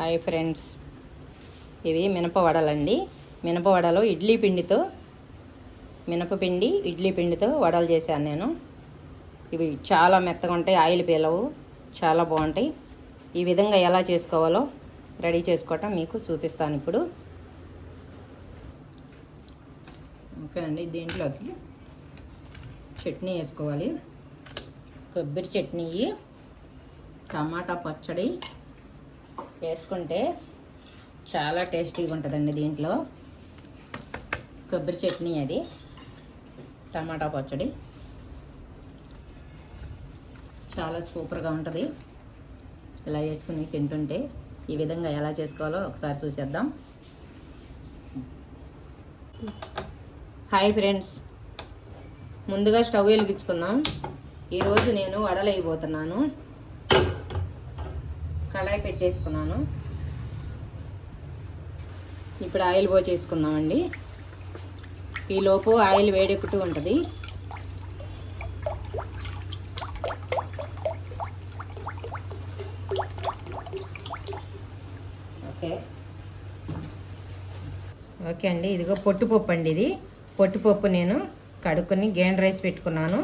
Hi friends. ఇవి మినపవడలండి. మినపవడలు ఇడ్లీ పిండితో మినపపిండి ఇడ్లీ పిండితో వడలు చేశాను నేను. ఇవి చాలా మెత్తగా ఉంటాయి ఆయిల్ పీలవు చాలా బాగుంటాయి. ఈ విధంగా ఎలా చేసుకోవాలో రెడీ చేసుకోవటం మీకు చూపిస్తాను ఇప్పుడు. ఓకే అండి దీంట్లోకి చట్నీ వేసుకోవాలి. కొబ్బరి చట్నీ టమాటా పచ్చడి వేసుకుంటే చాలా టేస్టీగా ఉంటుందండి దీంట్లో. కొబ్బరి చట్నీ అది టమాటా పచ్చడి. చాలా సూపర్గా ఉంటుంది. ఇలా వేసుకుని తింటుంటే ఈ విధంగా ఎలా చేసుకోవాలో ఒకసారి చూసేద్దాం. Hi friends. ముందుగా స్టవ్ వెలిగించుకుందాం. ఈరోజు నేను వడలు అయిపోతున్నాను కళాయి పెట్టేసుకున్నాను. ఇప్పుడు ఆయిల్ పోసేసుకుందామండి ఈలోపు ఆయిల్ వేడెక్కుతూ ఉంటుంది. ఓకే. ఓకే అండి ఇదిగో పొట్టుపప్పు అండి ఇది. పొట్టుపప్పు నేను కడుక్కుని గేన్ రైస్ పెట్టుకున్నాను.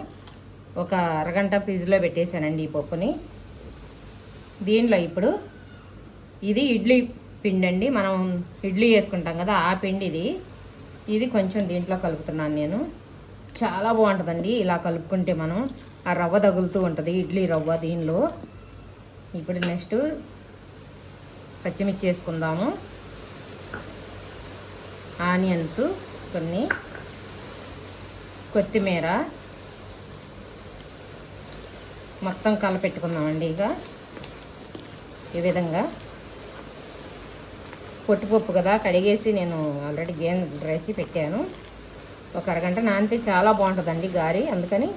ఒక అరగంట ఫ్రిడ్జ్లో పెట్టేశానండి ఈ పప్పుని. దీనిలో ఇప్పుడు ఇది ఇడ్లీ పిండి అండి మనం ఇడ్లీ వేసుకుంటాం కదా ఆ పిండి ఇది ఇది కొంచెం దీంట్లో కలుపుతున్నాను నేను. చాలా బాగుంటుందండి ఇలా కలుపుకుంటే మనం. ఆ రవ్వ తగులుతూ ఉంటుంది ఇడ్లీ రవ్వ దీనిలో. ఇప్పుడు నెక్స్ట్ పచ్చిమిర్చి వేసుకుందాము. ఆనియన్స్ కొన్ని. కొత్తిమీర. మొత్తం కలపెట్టుకుందామండి ఇక. ఈ విధంగా పొట్టుపప్పు కదా కడిగేసి నేను ఆల్రెడీ గేమ్ రైసి పెట్టాను. ఒక అరగంట నానితే చాలా బాగుంటుందండి గారి. అందుకని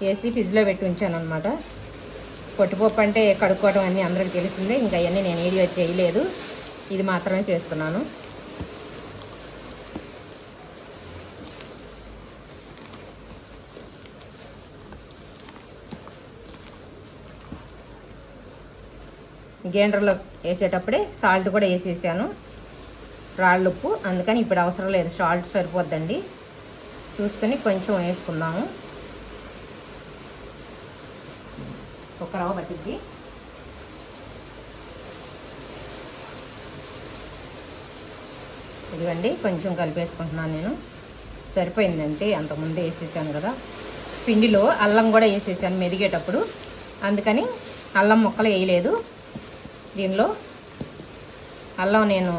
వేసి ఫ్రిడ్జ్లో పెట్టి ఉంచాను అనమాట పొట్టుపప్పు అంటే కడుక్కోవడం అన్నీ అందరికి తెలిసిందే ఇంకా అవన్నీ నేను వీడియో చేయలేదు. ఇది మాత్రమే చేస్తున్నాను గేండ్రలో వేసేటప్పుడే సాల్ట్ కూడా వేసేసాను. రాళ్ళు ఉప్పు అందుకని ఇప్పుడు అవసరం లేదు సాల్ట్ సరిపోద్దండి. చూసుకొని కొంచెం వేసుకుందాము. ఒక రవ్వ పట్టిద్ది. ఇదిగండి కొంచెం కలిపేసుకుంటున్నాను నేను. సరిపోయిందంటే అంతకుముందే వేసేసాను కదా. పిండిలో అల్లం కూడా వేసేసాను మెదిగేటప్పుడు. అందుకని అల్లం ముక్కలు వేయలేదు. దీనిలో అల్లం నేను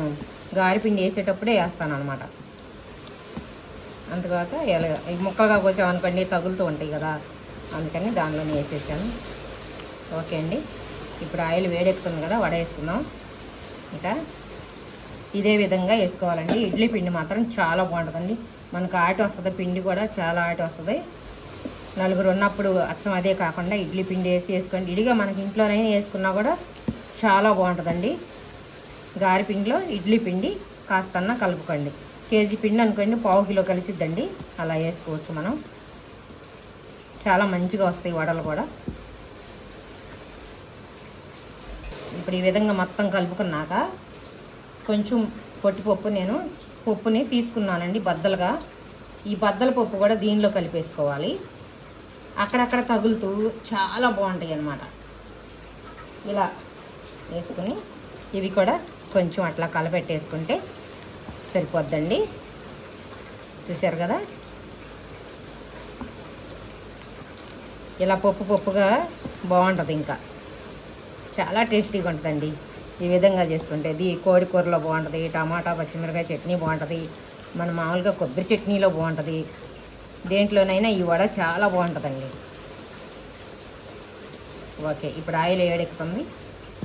గారిపిండి వేసేటప్పుడే వేస్తాను అనమాట అంతకాక ఈ ముక్కలుగా కోసామనుకోండి తగులుతూ ఉంటాయి కదా అందుకని దానిలోనే వేసేసాను. ఓకే అండి. ఇప్పుడు ఆయిల్ వేడెక్కుతుంది కదా వడ వేసుకుందాం ఇంకా ఇదే విధంగా వేసుకోవాలండి. ఇడ్లీ పిండి మాత్రం చాలా బాగుంటుందండి. మనకు ఆట వస్తుంది పిండి కూడా చాలా ఆట వస్తుంది. నలుగురు ఉన్నప్పుడు అచ్చం అదే కాకుండా ఇడ్లీ పిండి వేసి వేసుకోండి. ఇడిగా మనకి ఇంట్లోనైనా వేసుకున్నా కూడా చాలా బాగుంటుందండి. గారి పిండిలో ఇడ్లీ పిండి కాస్తన్నా కలుపుకోండి. కేజీ పిండి అనుకోండి పావు కిలో కలిసిద్దండి. అలా వేసుకోవచ్చు మనం. చాలా మంచిగా వస్తాయి వడలు కూడా. ఇప్పుడు ఈ విధంగా మొత్తం కలుపుకున్నాక కొంచెం పొట్టిపప్పు నేను పప్పుని తీసుకున్నానండి బద్దలుగా. ఈ బద్దల పప్పు కూడా దీనిలో కలిపేసుకోవాలి. అక్కడక్కడ తగులుతూ చాలా బాగుంటాయి అన్నమాట ఇలా వేసుకుని ఇవి కూడా కొంచెం అట్లా కలపెట్టేసుకుంటే సరిపోద్దండి. చూశారు కదా? ఇలా పప్పు పప్పుగా బాగుంటుంది ఇంకా. చాలా టేస్టీగా ఉంటుందండి. ఈ విధంగా చేసుకుంటే ఇది కోడి కూరలో బాగుంటుంది టమాటా పచ్చిమిరకాయ చట్నీ బాగుంటుంది మన మామూలుగా కొబ్బరి చట్నీలో బాగుంటుంది. దేంట్లోనైనా ఈ వడ చాలా బాగుంటుందండి. ఓకే ఇప్పుడు ఆయిల్ ఏడెక్కుతుంది.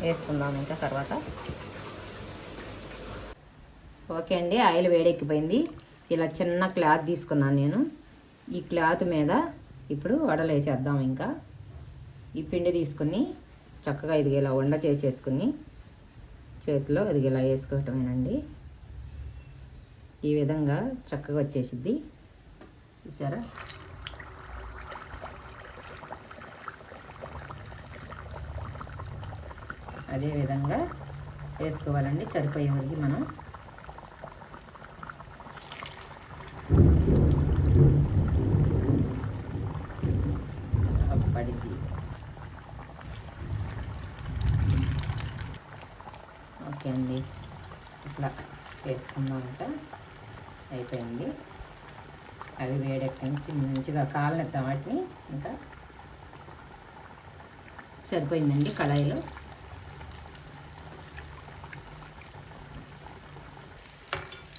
వేసుకుందాం ఇంకా తర్వాత. ఓకే అండి ఆయిల్ వేడెక్కిపోయింది. ఇలా చిన్న క్లాత్ తీసుకున్నాను నేను. ఈ క్లాత్ మీద ఇప్పుడు వడలు వేసేద్దాం ఇంకా. ఈ పిండి తీసుకుని చక్కగా ఇది ఇలా వండ చేసేసుకుని చేతిలో ఇది ఇలా వేసుకోవటమేనండి. ఈ విధంగా చక్కగా వచ్చేసిద్ది. చూసారా? అదేవిధంగా వేసుకోవాలండి. సరిపోయే వరకు మనం పడింది ఓకే అండి. ఇట్లా వేసుకుందామంట అయిపోయింది. అవి వేడెక్కడి నుంచి మంచిగా కాలనిద్దాం వాటిని. ఇంకా సరిపోయిందండి కళాయిలో.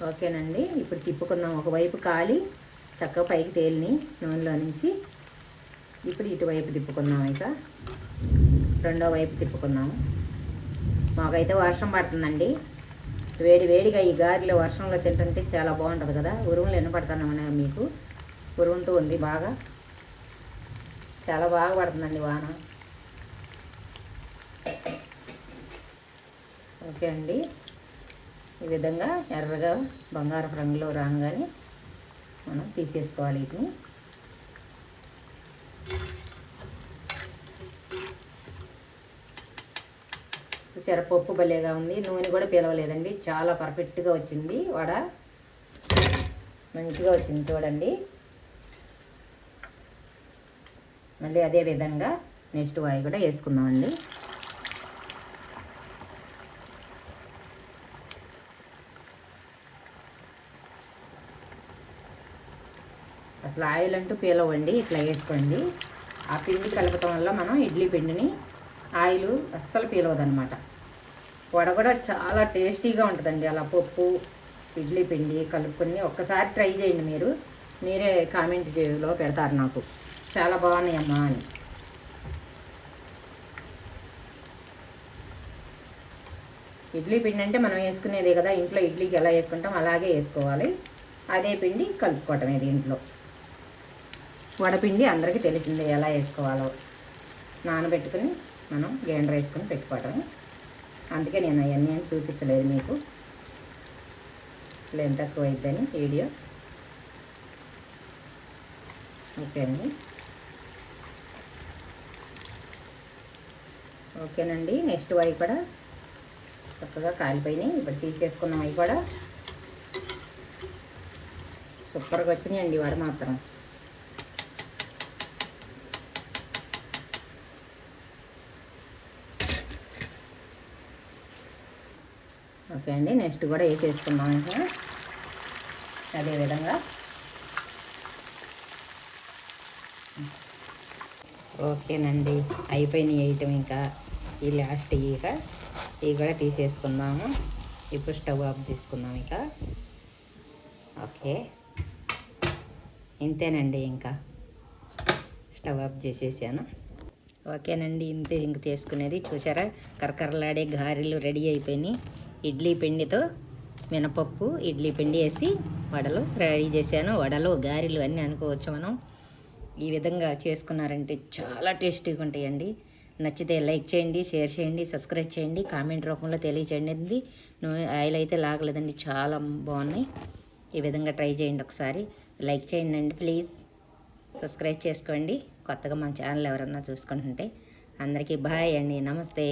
ఓకేనండి. ఇప్పుడు తిప్పుకుందాం. ఒకవైపు కాలి చక్కగా పైకి తేలిని నూనెలో నుంచి. ఇప్పుడు ఇటువైపు తిప్పుకుందాం ఇక. రెండో వైపు తిప్పుకుందాము మాకైతే వర్షం పడుతుందండి. వేడి వేడిగా ఈ గారిలో వర్షంలో తింటుంటే చాలా బాగుంటుంది కదా. ఉరుములు ఎన్ని పడుతున్నామనే మీకు. ఉరుముంటూ ఉంది బాగా. చాలా బాగా పడుతుందండి వాన. ఓకే అండి. ఈ విధంగా ఎర్రగా బంగారపు రంగులో రాగానే మనం తీసేసుకోవాలి వీటిని. చూసారా పప్పు భలేగా ఉంది. నూనె కూడా పిలవలేదండి. చాలా పర్ఫెక్ట్గా వచ్చింది. వడ మంచిగా వచ్చింది చూడండి. మళ్ళీ అదే విధంగా నెక్స్ట్ వాయి కూడా వేసుకుందామండి. అసలు ఆయిల్ అంటూ పీలవండి ఇట్లా వేసుకోండి. ఆ పిండి కలపటం వల్ల మనం ఇడ్లీ పిండిని ఆయిల్ అస్సలు పీలవదనమాట. వడ కూడా చాలా టేస్టీగా ఉంటుందండి. అలా పప్పు ఇడ్లీ పిండి కలుపుకొని ఒక్కసారి ట్రై చేయండి మీరు. మీరే కామెంట్లో పెడతారు నాకు. చాలా బాగున్నాయి అమ్మా అని. ఇడ్లీ పిండి అంటే మనం వేసుకునేదే కదా. ఇంట్లో ఇడ్లీకి ఎలా వేసుకుంటాం అలాగే వేసుకోవాలి. అదే పిండి కలుపుకోవటమే దీంట్లో. వడపిండి అందరికీ తెలిసిందే ఎలా వేసుకోవాలో. నానబెట్టుకుని మనం గ్రైండర్ వేసుకుని పెట్టుకోవటం అందుకే నేను అవన్నీ ఏం చూపించలేదు మీకు. లెంత్ తక్కువ అయిద్దని వీడియో. ఓకే అండి. ఓకేనండి నెక్స్ట్ అవి కూడా చక్కగా కాలిపోయినాయి. ఇప్పుడు తీసేసుకున్నాం అవి కూడా సూపర్గా వచ్చినాయండి వడ మాత్రం. ఓకే అండి నెక్స్ట్ కూడా వేసేసుకున్నాం ఇంకా? అదేవిధంగా ఓకేనండి అయిపోయినాయి ఐటమ్ ఇంకా. ఈ లాస్ట్ ఇక ఇవి కూడా తీసేసుకుందాము. ఇప్పుడు స్టవ్ ఆఫ్ చేసుకుందాం ఇక. ఓకే. ఇంతేనండి ఇంకా. స్టవ్ ఆఫ్ చేసేసాను. ఓకేనండి ఇంతే ఇంక తీసుకునేది. చూసారా? కరకరలాడే గారెలు రెడీ అయిపోయినాయి. ఇడ్లీ పిండితో మినపప్పు ఇడ్లీ పిండి వేసి వడలు రెడీ చేశాను. వడలు గారెలు అన్నీ అనుకోవచ్చు మనం. ఈ విధంగా చేసుకున్నారంటే చాలా టేస్టీగా ఉంటాయండి. నచ్చితే లైక్ చేయండి షేర్ చేయండి సబ్స్క్రైబ్ చేయండి కామెంట్ రూపంలో తెలియచేయండి ఆయిల్ అయితే లాగలేదండి చాలా బాగున్నాయి. ఈ విధంగా ట్రై చేయండి ఒకసారి. లైక్ చేయండి అండి ప్లీజ్. సబ్స్క్రైబ్ చేసుకోండి. కొత్తగా మన ఛానల్ ఎవరన్నా చూసుకుంటుంటే అందరికీ బాయ్ అండి నమస్తే.